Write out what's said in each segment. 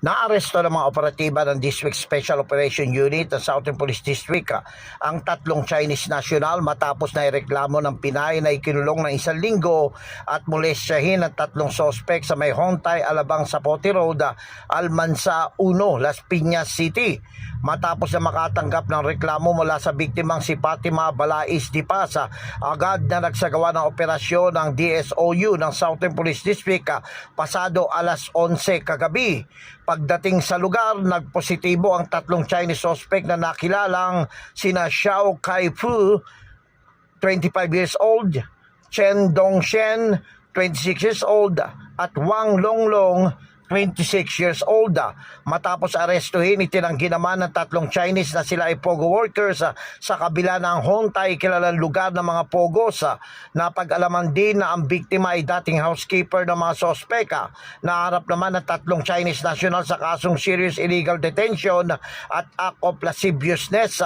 Naaresto ng mga operatiba ng District Special Operation Unit ng Southern Police District ah, ang tatlong Chinese national matapos na ireklamo ng Pinay na ikinulong ng isang linggo at molestyahin ang tatlong sospek sa may Hontay, Alabang, Sapote Road, ah, Almansa 1, Las Piñas City. Matapos na makatanggap ng reklamo mula sa biktimang si Fatima Balais Di Pasa, agad na nagsagawa ng operasyon ng DSOU ng Southern Police District ah, pasado alas 11 kagabi. Pagdating sa lugar, nagpositibo ang tatlong Chinese suspect na nakilalang sina Xiao Kai-fu, 25 years old, Chen Dongshen, 26 years old, at Wang Longlong, 26 years old. Matapos arestuhin, itinanggi naman ng tatlong Chinese na sila ay Pogo workers ah, sa kabila ng Hontay, kilalang lugar ng mga Pogos. ah. Napag-alaman din na ang biktima ay dating housekeeper ng mga sospeka. Naharap naman ng tatlong Chinese national sa kasong serious illegal detention at act of lasciviousness.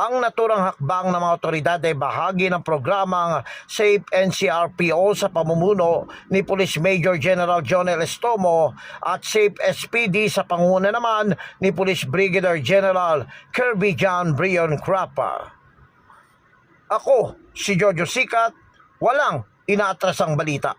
Ang naturang hakbang ng mga otoridad ay bahagi ng programang Safe NCRPO sa pamumuno ni Police Major General John L. Estomo at Safe SPD sa panguna naman ni Police Brigadier General Kirby John Brion Crapa. Ako, si Jojo Sikat, walang inaatrasang balita.